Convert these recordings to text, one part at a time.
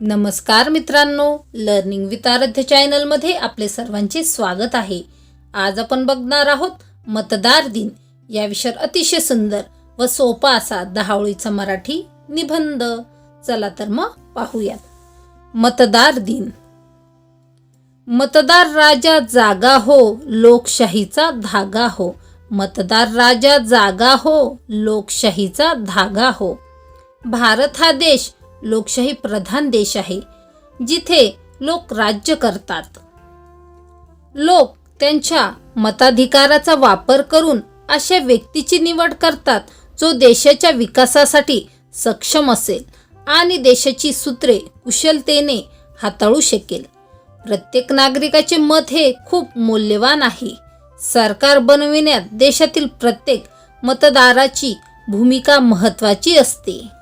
नमस्कार मित्रांनो learning with आराध्य चॅनलमध्ये आपले सर्वांचे स्वागत आहे. आज आपण बघणार आहोत मतदार दिन. या विषयावर अतिशय सुंदर व सोपा असा दहावळीचा मराठी निबंध. चला तर मग पाहूयात. मतदार दिन. मतदार राजा जागा हो लोकशाहीचा धागा हो. मतदार राजा जागा हो लोकशाहीचा धागा हो. भारत हा देश लोकशाही प्रधान देश आहे जिथे लोक राज्य करतात. लोक त्यांच्या मताधिकाराचा वापर करून अशा व्यक्तीची निवड करतात जो देशाच्या विकासासाठी सक्षम असेल आणि देशाची सूत्रे कुशलतेने हाताळू शकेल. प्रत्येक नागरिकाचे मत हे खूप मौल्यवान आहे. सरकार बनविण्यात देशातील प्रत्येक मतदाराची भूमिका महत्त्वाची असते.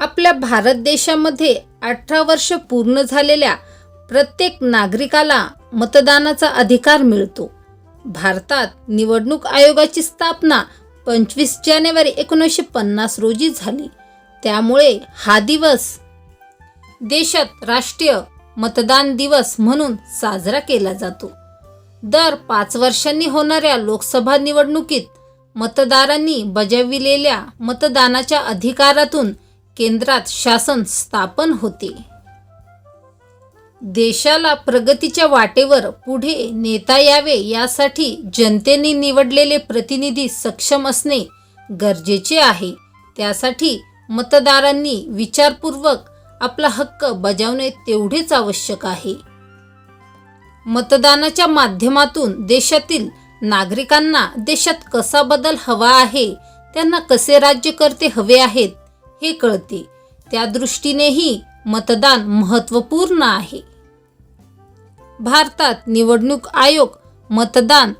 आपल्या भारत देशामध्ये अठरा वर्ष पूर्ण झालेल्या प्रत्येक नागरिकाला मतदानाचा अधिकार मिळतो. भारतात निवडणूक आयोगाची स्थापना पंचवीस जानेवारी एकोणीसशे पन्नास रोजी झाली. त्यामुळे हा दिवस देशात राष्ट्रीय मतदान दिवस म्हणून साजरा केला जातो. दर पाच वर्षांनी होणाऱ्या लोकसभा निवडणुकीत मतदारांनी बजाविलेल्या मतदानाच्या अधिकारातून केंद्रात शासन स्थापन होते. देशाला प्रगतीच्या वाटेवर पुढे नेता यावे यासाठी जनतेने निवडलेले प्रतिनिधी सक्षम असणे गरजेचे आहे. त्यासाठी मतदारांनी विचारपूर्वक आपला हक्क बजावणे तेवढेच आवश्यक आहे. मतदानाच्या माध्यमातून देशातील नागरिकांना देशात कसा बदल हवा आहे त्यांना कसे राज्यकर्ते हवे आहेत हे कळते. त्या दृष्टीनेही मतदान महत्त्वपूर्ण आहे. भारतात निवडणूक आयोग मतदान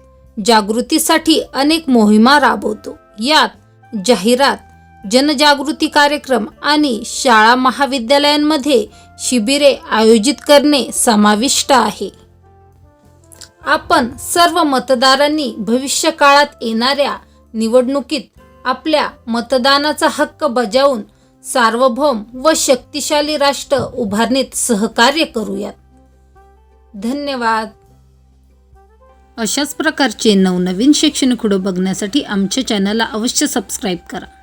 जागृतीसाठी अनेक मोहिमा राबवतो. यात जाहिरात जनजागृती कार्यक्रम आणि शाळा महाविद्यालयांमध्ये शिबिरे आयोजित करणे समाविष्ट आहे. आपण सर्व मतदारांनी भविष्य काळात येणाऱ्या निवडणुकीत आपल्या मतदानाचा हक्क बजावून सार्वभौम व शक्तिशाली राष्ट्र उभारणीत सहकार्य करूयात. धन्यवाद. अशाच प्रकारचे नवनवीन शैक्षणिक व्हिडिओ बघण्यासाठी आमच्या चॅनलला अवश्य सबस्क्राईब करा.